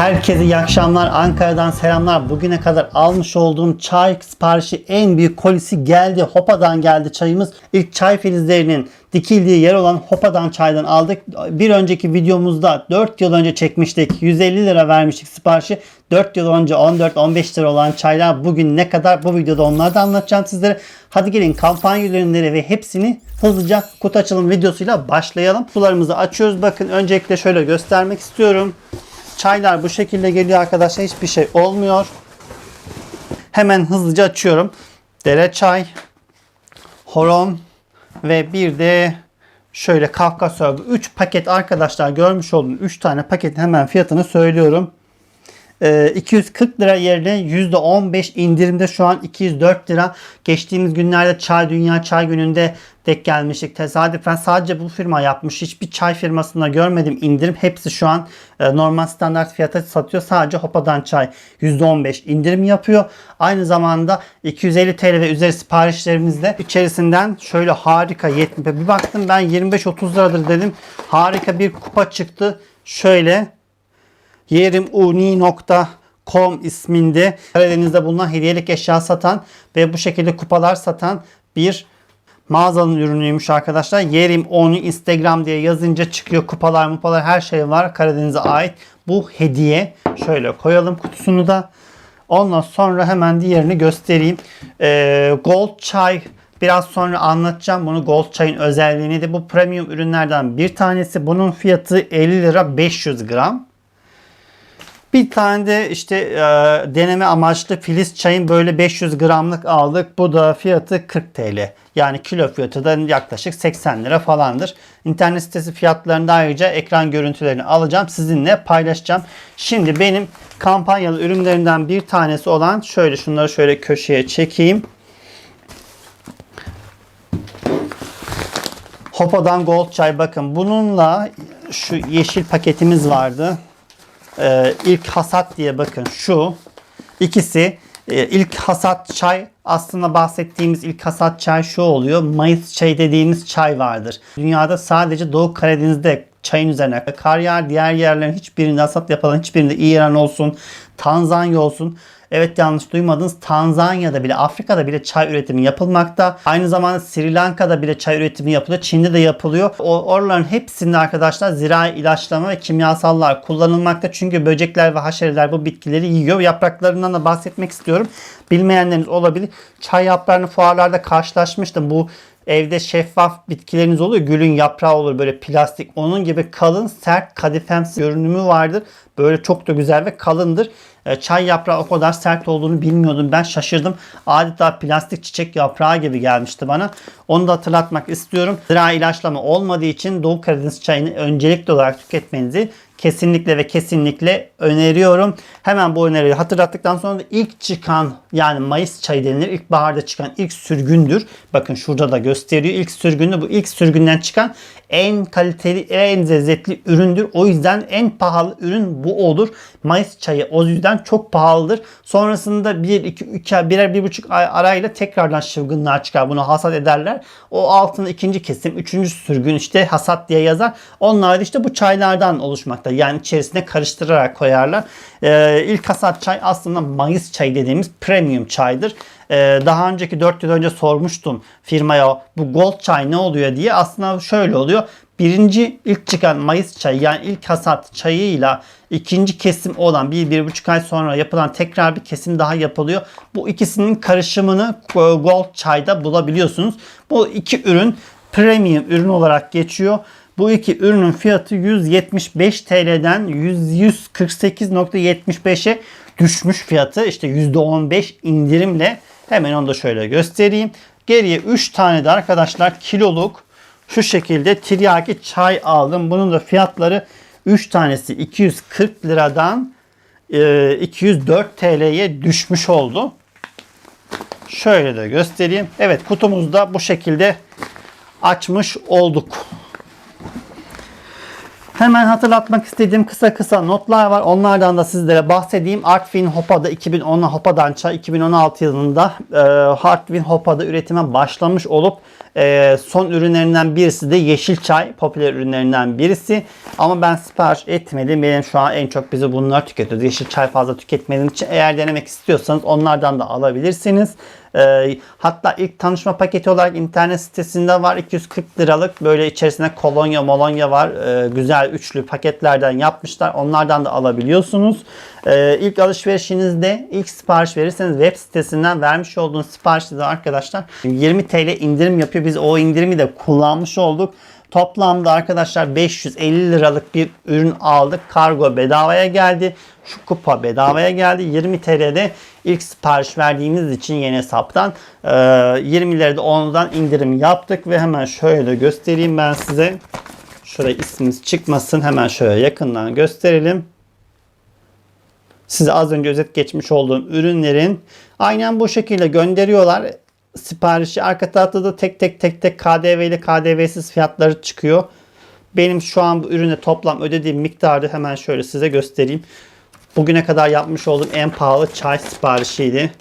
Herkese iyi akşamlar. Ankara'dan selamlar. Bugüne kadar almış olduğum çay siparişi en büyük kolisi geldi. Hopa'dan geldi çayımız. İlk çay filizlerinin dikildiği yer olan Hopa'dan çaydan aldık. Bir önceki videomuzda 4 yıl önce çekmiştik. 150 lira vermiştik siparişi. 4 yıl önce 14-15 lira olan çaylar bugün ne kadar bu videoda onları da anlatacağım sizlere. Hadi gelin kampanya ürünleri ve hepsini hızlıca kutu açılım videosuyla başlayalım. Sularımızı açıyoruz. Bakın öncelikle şöyle göstermek istiyorum. Çaylar bu şekilde geliyor arkadaşlar. Hiçbir şey olmuyor. Hemen hızlıca açıyorum. Dere çay, horon ve bir de şöyle Kafkasya. 3 paket arkadaşlar görmüş olduğunuz 3 tane paketin hemen fiyatını söylüyorum. Ee, 240 lira yerine %15 indirimde şu an 204 lira. Geçtiğimiz günlerde Çay Dünya Çay Günü'nde denk gelmiştik. Tesadüfen sadece bu firma yapmış. Hiçbir çay firmasında görmedim indirim. Hepsi şu an e, normal standart fiyata satıyor. Sadece Hopa'dan çay %15 indirim yapıyor. Aynı zamanda 250 TL ve üzeri siparişlerimizde içerisinden şöyle harika 70 bir baktım ben 25-30 liradır dedim. Harika bir kupa çıktı. Şöyle yerimuni.com isminde Karadeniz'de bulunan hediyelik eşya satan ve bu şekilde kupalar satan bir mağazanın ürünüymüş arkadaşlar. Yerim Uni Instagram diye yazınca çıkıyor. Kupalar mupalar her şey var. Karadeniz'e ait. Bu hediye. Şöyle koyalım kutusunu da. Ondan sonra hemen diğerini göstereyim. Ee, Gold çay Biraz sonra anlatacağım bunu Gold çayın özelliğini de bu premium ürünlerden bir tanesi. Bunun fiyatı 50 lira 500 gram. Bir tane de işte e, deneme amaçlı filiz çayın böyle 500 gramlık aldık. Bu da fiyatı 40 TL. Yani kilo fiyatı da yaklaşık 80 lira falandır. İnternet sitesi fiyatlarında ayrıca ekran görüntülerini alacağım. Sizinle paylaşacağım. Şimdi benim kampanyalı ürünlerinden bir tanesi olan şöyle şunları şöyle köşeye çekeyim. Hopa'dan Gold Çay bakın bununla şu yeşil paketimiz vardı. Ee, ilk hasat diye bakın şu ikisi e, ilk hasat çay aslında bahsettiğimiz ilk hasat çay şu oluyor. Mayıs çayı dediğimiz çay vardır. Dünyada sadece Doğu Karadeniz'de çayın üzerine kar yağar. Diğer yerlerin hiçbirinde hasat yapılan hiçbirinde İran olsun, Tanzanya olsun. Evet yanlış duymadınız. Tanzanya'da bile Afrika'da bile çay üretimi yapılmakta. Aynı zamanda Sri Lanka'da bile çay üretimi yapılıyor. Çin'de de yapılıyor. O oraların hepsinde arkadaşlar zirai ilaçlama ve kimyasallar kullanılmakta. Çünkü böcekler ve haşereler bu bitkileri yiyor. Yapraklarından da bahsetmek istiyorum. Bilmeyenleriniz olabilir. Çay yaprağını fuarlarda karşılaşmıştım. Bu evde şeffaf bitkileriniz oluyor. Gülün yaprağı olur böyle plastik. Onun gibi kalın, sert, kadifemsi görünümü vardır. Böyle çok da güzel ve kalındır. E, Çay yaprağı o kadar sert olduğunu bilmiyordum. Ben şaşırdım. Adeta plastik çiçek yaprağı gibi gelmişti bana. Onu da hatırlatmak istiyorum. Zira ilaçlama olmadığı için Doğu Karadeniz çayını öncelikli olarak tüketmenizi kesinlikle ve kesinlikle öneriyorum. Hemen bu öneriyi hatırlattıktan sonra da ilk çıkan yani Mayıs çayı denilir. İlkbaharda çıkan ilk sürgündür. Bakın şurada da gösteriyor. İlk sürgünde bu ilk sürgünden çıkan en kaliteli, en lezzetli üründür. O yüzden en pahalı ürün bu olur. Mayıs çayı o yüzden çok pahalıdır. Sonrasında 1 2 3 birer bir buçuk ay arayla tekrardan çılgınlar çıkar. Bunu hasat ederler. O altında ikinci kesim, üçüncü sürgün işte hasat diye yazar. Onlar da işte bu çaylardan oluşmakta. Yani içerisine karıştırarak koyarlar. Ee, ilk hasat çay aslında Mayıs çayı dediğimiz premium çaydır. Ee, daha önceki 4 yıl önce sormuştum firmaya bu gold çay ne oluyor diye. Aslında şöyle oluyor. Birinci ilk çıkan Mayıs çayı yani ilk hasat çayıyla ikinci kesim olan bir, bir buçuk ay sonra yapılan tekrar bir kesim daha yapılıyor. Bu ikisinin karışımını gold çayda bulabiliyorsunuz. Bu iki ürün premium ürün olarak geçiyor. Bu iki ürünün fiyatı 175 TL'den 148.75'e düşmüş fiyatı. İşte %15 indirimle hemen onu da şöyle göstereyim. Geriye 3 tane de arkadaşlar kiloluk şu şekilde tiryaki çay aldım. Bunun da fiyatları 3 tanesi 240 liradan 204 TL'ye düşmüş oldu. Şöyle de göstereyim. Evet kutumuzda bu şekilde açmış olduk. Hemen hatırlatmak istediğim kısa kısa notlar var. Onlardan da sizlere bahsedeyim. Artvin Hopa'da 2010 Hopa'dan 2016 yılında e, Artvin Hopa'da üretime başlamış olup Ee, son ürünlerinden birisi de yeşil çay. Popüler ürünlerinden birisi. Ama ben sipariş etmedim. Benim şu an en çok bizi bunlar tüketiyoruz. Yeşil çay fazla tüketmediğim için eğer denemek istiyorsanız onlardan da alabilirsiniz. Ee, hatta ilk tanışma paketi olarak internet sitesinde var 240 liralık böyle içerisinde kolonya molonya var Ee, güzel üçlü paketlerden yapmışlar onlardan da alabiliyorsunuz ee, ilk alışverişinizde ilk sipariş verirseniz web sitesinden vermiş olduğunuz siparişte arkadaşlar 20 TL indirim yapıyor biz o indirimi de kullanmış olduk Toplamda arkadaşlar 550 liralık bir ürün aldık. Kargo bedavaya geldi. Şu kupa bedavaya geldi. 20 TL'de ilk sipariş verdiğimiz için yeni hesaptan e, 20'leri de ondan indirim yaptık ve hemen şöyle göstereyim ben size. Şuraya ismimiz çıkmasın. Hemen şöyle yakından gösterelim. Size az önce özet geçmiş olduğum ürünlerin aynen bu şekilde gönderiyorlar siparişi arka tarafta da tek tek tek tek KDV ile KDV'siz fiyatları çıkıyor. Benim şu an bu ürüne toplam ödediğim miktarı hemen şöyle size göstereyim. Bugüne kadar yapmış olduğum en pahalı çay siparişiydi.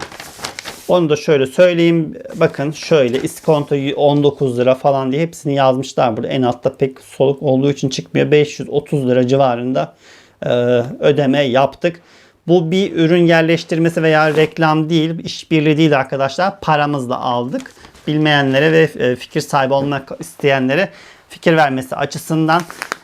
Onu da şöyle söyleyeyim. Bakın şöyle iskonto 19 lira falan diye hepsini yazmışlar burada. En altta pek soluk olduğu için çıkmıyor. 530 lira civarında e, ödeme yaptık. Bu bir ürün yerleştirmesi veya reklam değil, işbirliği değil arkadaşlar. Paramızla aldık. Bilmeyenlere ve e, fikir sahibi olmak isteyenlere fikir vermesi açısından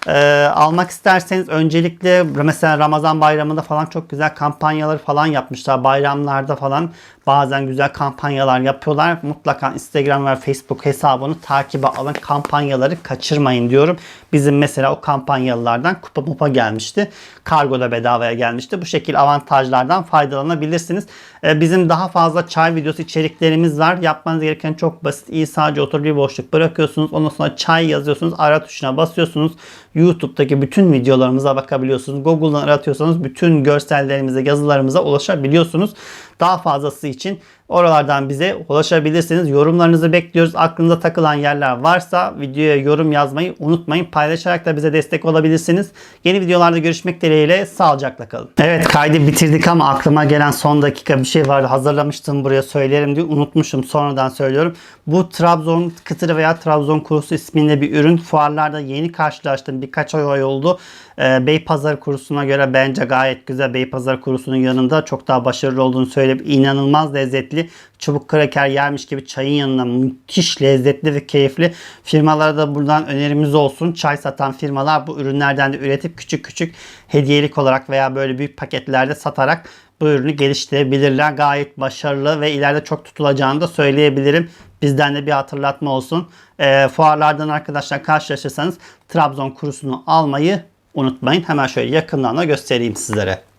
e, almak isterseniz öncelikle mesela Ramazan bayramında falan çok güzel kampanyalar falan yapmışlar. Bayramlarda falan bazen güzel kampanyalar yapıyorlar. Mutlaka Instagram ve Facebook hesabını takibe alın. Kampanyaları kaçırmayın diyorum. Bizim mesela o kampanyalardan kupa mupa gelmişti. Kargo da bedavaya gelmişti. Bu şekilde avantajlardan faydalanabilirsiniz. Ee, bizim daha fazla çay videosu içeriklerimiz var. Yapmanız gereken çok basit. İyi sadece otur bir boşluk bırakıyorsunuz. Ondan sonra çay yazıyorsunuz. Ara tuşuna basıyorsunuz. YouTube'daki bütün videolarımıza bakabiliyorsunuz. Google'dan aratıyorsanız bütün görsellerimize, yazılarımıza ulaşabiliyorsunuz. Daha fazlası için oralardan bize ulaşabilirsiniz. Yorumlarınızı bekliyoruz. Aklınıza takılan yerler varsa videoya yorum yazmayı unutmayın. Paylaşarak da bize destek olabilirsiniz. Yeni videolarda görüşmek dileğiyle sağlıcakla kalın. Evet kaydı bitirdik ama aklıma gelen son dakika bir şey vardı. Hazırlamıştım buraya söylerim diye unutmuşum. Sonradan söylüyorum. Bu Trabzon kıtırı veya Trabzon kurusu isminde bir ürün. Fuarlarda yeni karşılaştım. Birkaç ay oldu. Ee, Beypazarı kurusuna göre bence gayet güzel. Beypazarı kurusunun yanında çok daha başarılı olduğunu söyleyip inanılmaz lezzetli çubuk kraker yermiş gibi çayın yanına müthiş lezzetli ve keyifli. Firmalara da buradan önerimiz olsun. Çay satan firmalar bu ürünlerden de üretip küçük küçük hediyelik olarak veya böyle büyük paketlerde satarak bu ürünü geliştirebilirler. Gayet başarılı ve ileride çok tutulacağını da söyleyebilirim. Bizden de bir hatırlatma olsun. E, fuarlardan arkadaşlar karşılaşırsanız Trabzon kurusunu almayı unutmayın. Hemen şöyle yakından da göstereyim sizlere.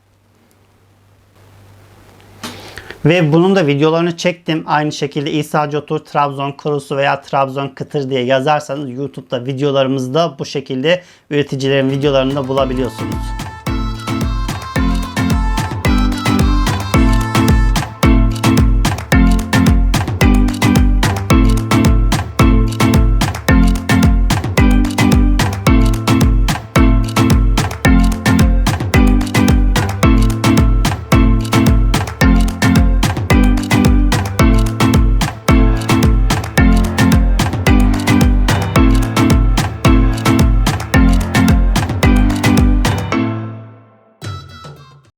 Ve bunun da videolarını çektim. Aynı şekilde İsa Cotur Trabzon kurusu veya Trabzon kıtır diye yazarsanız YouTube'da videolarımızda bu şekilde üreticilerin videolarını da bulabiliyorsunuz.